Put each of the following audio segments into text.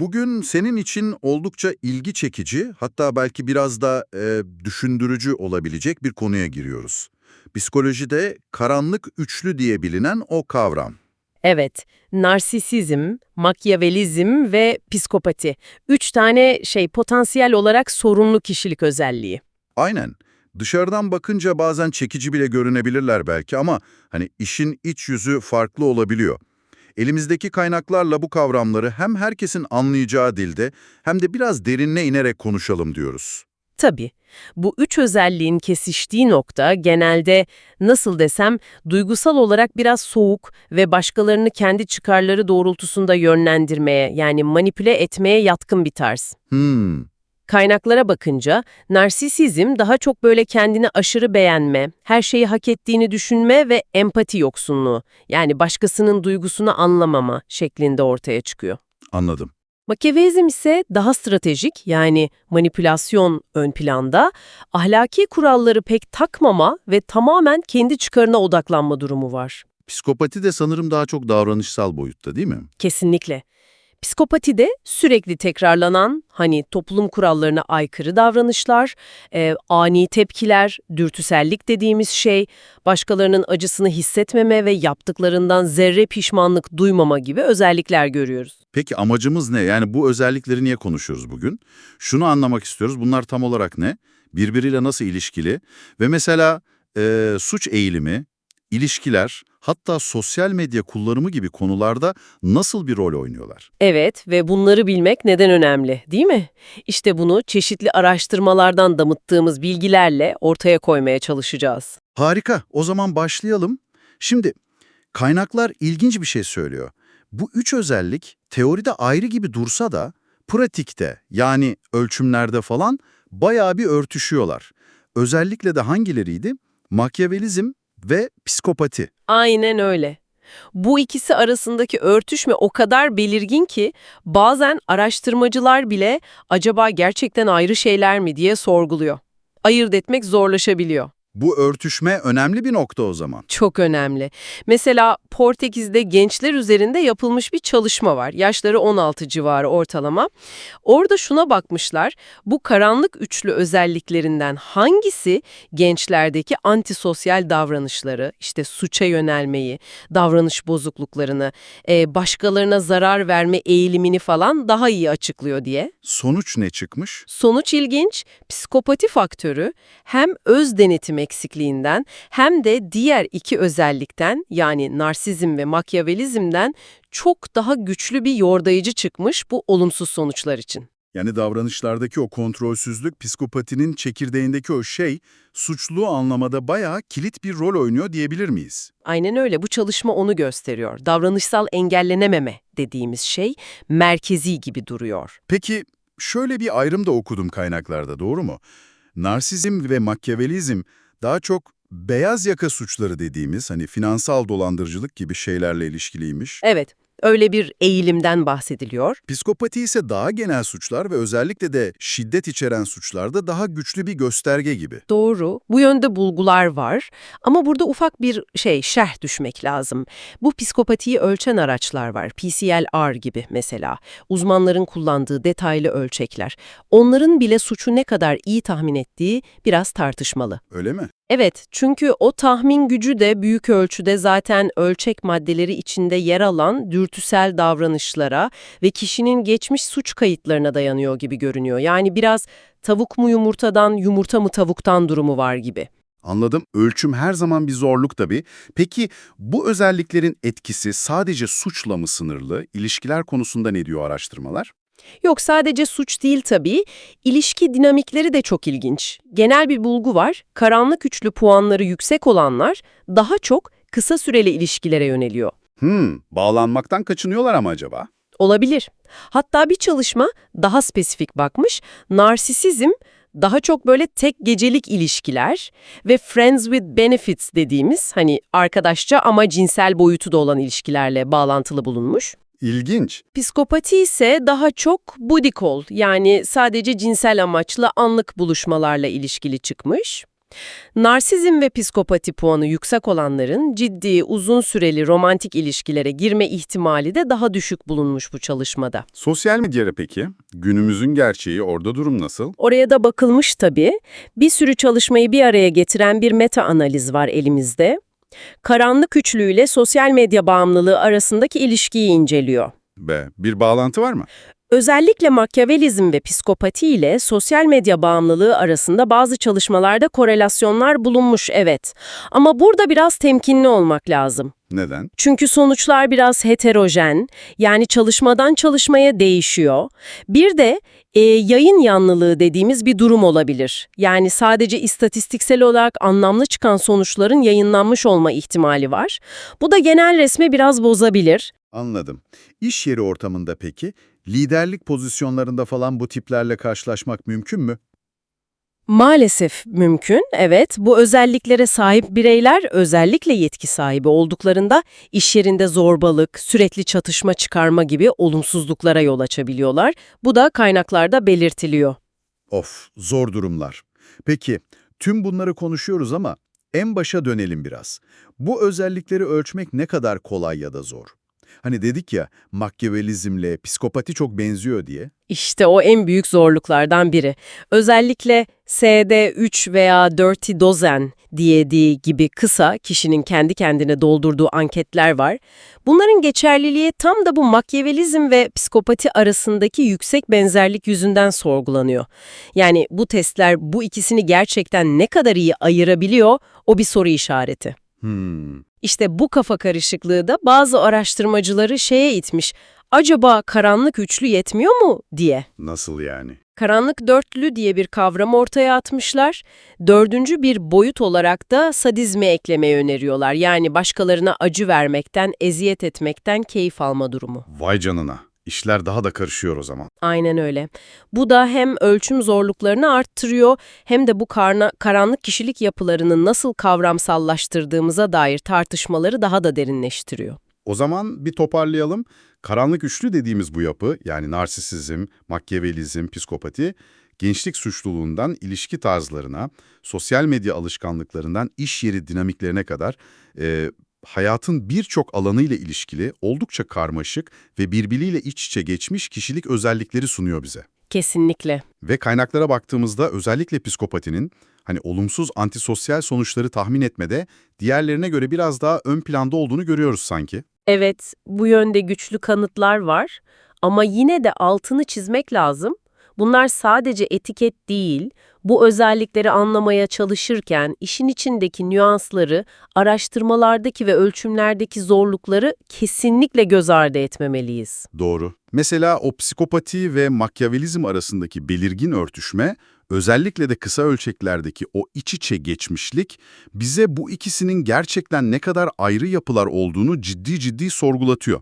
Bugün senin için oldukça ilgi çekici, hatta belki biraz da e, düşündürücü olabilecek bir konuya giriyoruz. Psikolojide karanlık üçlü diye bilinen o kavram. Evet, narsisizm, makyavelizm ve psikopati. Üç tane şey potansiyel olarak sorunlu kişilik özelliği. Aynen. Dışarıdan bakınca bazen çekici bile görünebilirler belki ama hani işin iç yüzü farklı olabiliyor. Elimizdeki kaynaklarla bu kavramları hem herkesin anlayacağı dilde hem de biraz derinine inerek konuşalım diyoruz. Tabii, bu üç özelliğin kesiştiği nokta genelde nasıl desem duygusal olarak biraz soğuk ve başkalarını kendi çıkarları doğrultusunda yönlendirmeye yani manipüle etmeye yatkın bir tarz. Hmm, Kaynaklara bakınca narsisizm daha çok böyle kendini aşırı beğenme, her şeyi hak ettiğini düşünme ve empati yoksunluğu yani başkasının duygusunu anlamama şeklinde ortaya çıkıyor. anladım. Machiavellizm ise daha stratejik yani manipülasyon ön planda, ahlaki kuralları pek takmama ve tamamen kendi çıkarına odaklanma durumu var. Psikopati de sanırım daha çok davranışsal boyutta değil mi? Kesinlikle. Psikopati de sürekli tekrarlanan, hani toplum kurallarına aykırı davranışlar, e, ani tepkiler, dürtüsellik dediğimiz şey, başkalarının acısını hissetmeme ve yaptıklarından zerre pişmanlık duymama gibi özellikler görüyoruz. Peki amacımız ne? Yani bu özellikleri niye konuşuyoruz bugün? Şunu anlamak istiyoruz. Bunlar tam olarak ne? Birbiriyle nasıl ilişkili? Ve mesela e, suç eğilimi, ilişkiler, hatta sosyal medya kullanımı gibi konularda nasıl bir rol oynuyorlar? Evet ve bunları bilmek neden önemli, değil mi? İşte bunu çeşitli araştırmalardan damıttığımız bilgilerle ortaya koymaya çalışacağız. Harika. O zaman başlayalım. Şimdi kaynaklar ilginç bir şey söylüyor. Bu üç özellik teoride ayrı gibi dursa da pratikte yani ölçümlerde falan bayağı bir örtüşüyorlar. Özellikle de hangileriydi? Makyavelizm ve psikopati. Aynen öyle. Bu ikisi arasındaki örtüşme o kadar belirgin ki bazen araştırmacılar bile acaba gerçekten ayrı şeyler mi diye sorguluyor. Ayırt etmek zorlaşabiliyor. Bu örtüşme önemli bir nokta o zaman. Çok önemli. Mesela Portekiz'de gençler üzerinde yapılmış bir çalışma var. Yaşları 16 civarı ortalama. Orada şuna bakmışlar. Bu karanlık üçlü özelliklerinden hangisi gençlerdeki antisosyal davranışları, işte suça yönelmeyi, davranış bozukluklarını, e, başkalarına zarar verme eğilimini falan daha iyi açıklıyor diye. Sonuç ne çıkmış? Sonuç ilginç, psikopati faktörü hem öz denetim eksikliğinden hem de diğer iki özellikten yani narsizm ve makyavelizmden çok daha güçlü bir yordayıcı çıkmış bu olumsuz sonuçlar için. Yani davranışlardaki o kontrolsüzlük, psikopatinin çekirdeğindeki o şey, suçlu anlamada bayağı kilit bir rol oynuyor diyebilir miyiz? Aynen öyle bu çalışma onu gösteriyor. Davranışsal engellenememe dediğimiz şey merkezi gibi duruyor. Peki şöyle bir ayrım da okudum kaynaklarda doğru mu? Narsizm ve makyavelizm daha çok beyaz yaka suçları dediğimiz hani finansal dolandırıcılık gibi şeylerle ilişkiliymiş. Evet, öyle bir eğilimden bahsediliyor. Psikopati ise daha genel suçlar ve özellikle de şiddet içeren suçlarda daha güçlü bir gösterge gibi. Doğru. Bu yönde bulgular var. Ama burada ufak bir şey, şerh düşmek lazım. Bu psikopatiyi ölçen araçlar var. PCLR gibi mesela. Uzmanların kullandığı detaylı ölçekler. Onların bile suçu ne kadar iyi tahmin ettiği biraz tartışmalı. Öyle mi? Evet, çünkü o tahmin gücü de büyük ölçüde zaten ölçek maddeleri içinde yer alan dürtüsel davranışlara ve kişinin geçmiş suç kayıtlarına dayanıyor gibi görünüyor. Yani biraz tavuk mu yumurtadan, yumurta mı tavuktan durumu var gibi. Anladım. Ölçüm her zaman bir zorluk tabii. Peki bu özelliklerin etkisi sadece suçla mı sınırlı? İlişkiler konusunda ne diyor araştırmalar? Yok sadece suç değil tabii, ilişki dinamikleri de çok ilginç. Genel bir bulgu var, karanlık üçlü puanları yüksek olanlar daha çok kısa süreli ilişkilere yöneliyor. Hmm, bağlanmaktan kaçınıyorlar ama acaba? Olabilir. Hatta bir çalışma daha spesifik bakmış, narsisizm daha çok böyle tek gecelik ilişkiler ve friends with benefits dediğimiz hani arkadaşça ama cinsel boyutu da olan ilişkilerle bağlantılı bulunmuş. İlginç. Psikopati ise daha çok call yani sadece cinsel amaçlı anlık buluşmalarla ilişkili çıkmış. Narsizm ve psikopati puanı yüksek olanların ciddi, uzun süreli romantik ilişkilere girme ihtimali de daha düşük bulunmuş bu çalışmada. Sosyal medyada peki? Günümüzün gerçeği orada durum nasıl? Oraya da bakılmış tabii. Bir sürü çalışmayı bir araya getiren bir meta analiz var elimizde. Karanlık üçlüyle sosyal medya bağımlılığı arasındaki ilişkiyi inceliyor. Be, bir bağlantı var mı? Özellikle makyavelizm ve psikopati ile sosyal medya bağımlılığı arasında bazı çalışmalarda korelasyonlar bulunmuş evet. Ama burada biraz temkinli olmak lazım. Neden? Çünkü sonuçlar biraz heterojen, yani çalışmadan çalışmaya değişiyor. Bir de e, yayın yanlılığı dediğimiz bir durum olabilir. Yani sadece istatistiksel olarak anlamlı çıkan sonuçların yayınlanmış olma ihtimali var. Bu da genel resmi biraz bozabilir. Anladım. İş yeri ortamında peki, liderlik pozisyonlarında falan bu tiplerle karşılaşmak mümkün mü? Maalesef mümkün, evet. Bu özelliklere sahip bireyler özellikle yetki sahibi olduklarında iş yerinde zorbalık, sürekli çatışma çıkarma gibi olumsuzluklara yol açabiliyorlar. Bu da kaynaklarda belirtiliyor. Of, zor durumlar. Peki, tüm bunları konuşuyoruz ama en başa dönelim biraz. Bu özellikleri ölçmek ne kadar kolay ya da zor? Hani dedik ya, makyavelizmle psikopati çok benziyor diye. İşte o en büyük zorluklardan biri. Özellikle SD3 veya Dirty Dozen diyediği gibi kısa kişinin kendi kendine doldurduğu anketler var. Bunların geçerliliği tam da bu makyavelizm ve psikopati arasındaki yüksek benzerlik yüzünden sorgulanıyor. Yani bu testler bu ikisini gerçekten ne kadar iyi ayırabiliyor o bir soru işareti. Hmm, İşte bu kafa karışıklığı da bazı araştırmacıları şeye itmiş. Acaba karanlık üçlü yetmiyor mu diye. nasıl yani? Karanlık dörtlü diye bir kavram ortaya atmışlar. Dördüncü bir boyut olarak da sadizmi eklemeyi öneriyorlar. Yani başkalarına acı vermekten, eziyet etmekten keyif alma durumu. Vay canına, işler daha da karışıyor o zaman. Aynen öyle. Bu da hem ölçüm zorluklarını arttırıyor hem de bu karna, karanlık kişilik yapılarını nasıl kavramsallaştırdığımıza dair tartışmaları daha da derinleştiriyor. O zaman bir toparlayalım. Karanlık üçlü dediğimiz bu yapı, yani narsisizm, makyavelizm, psikopati, gençlik suçluluğundan ilişki tarzlarına, sosyal medya alışkanlıklarından iş yeri dinamiklerine kadar e, hayatın birçok alanıyla ilişkili, oldukça karmaşık ve birbiriyle iç içe geçmiş kişilik özellikleri sunuyor bize. Kesinlikle. Ve kaynaklara baktığımızda özellikle psikopatinin hani olumsuz antisosyal sonuçları tahmin etmede diğerlerine göre biraz daha ön planda olduğunu görüyoruz sanki. Evet, bu yönde güçlü kanıtlar var ama yine de altını çizmek lazım. Bunlar sadece etiket değil, bu özellikleri anlamaya çalışırken işin içindeki nüansları, araştırmalardaki ve ölçümlerdeki zorlukları kesinlikle göz ardı etmemeliyiz. Doğru. Mesela o psikopati ve makyavelizm arasındaki belirgin örtüşme, özellikle de kısa ölçeklerdeki o iç içe geçmişlik, bize bu ikisinin gerçekten ne kadar ayrı yapılar olduğunu ciddi ciddi sorgulatıyor.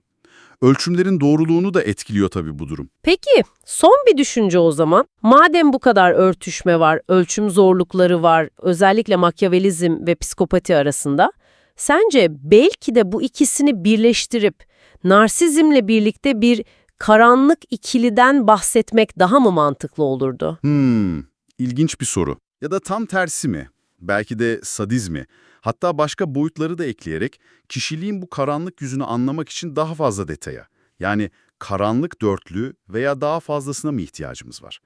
Ölçümlerin doğruluğunu da etkiliyor tabii bu durum. Peki, son bir düşünce o zaman. Madem bu kadar örtüşme var, ölçüm zorlukları var, özellikle makyavelizm ve psikopati arasında, sence belki de bu ikisini birleştirip narsizmle birlikte bir karanlık ikiliden bahsetmek daha mı mantıklı olurdu? Hmm, ilginç bir soru. Ya da tam tersi mi? Belki de sadizmi. Hatta başka boyutları da ekleyerek kişiliğin bu karanlık yüzünü anlamak için daha fazla detaya. Yani karanlık dörtlü veya daha fazlasına mı ihtiyacımız var?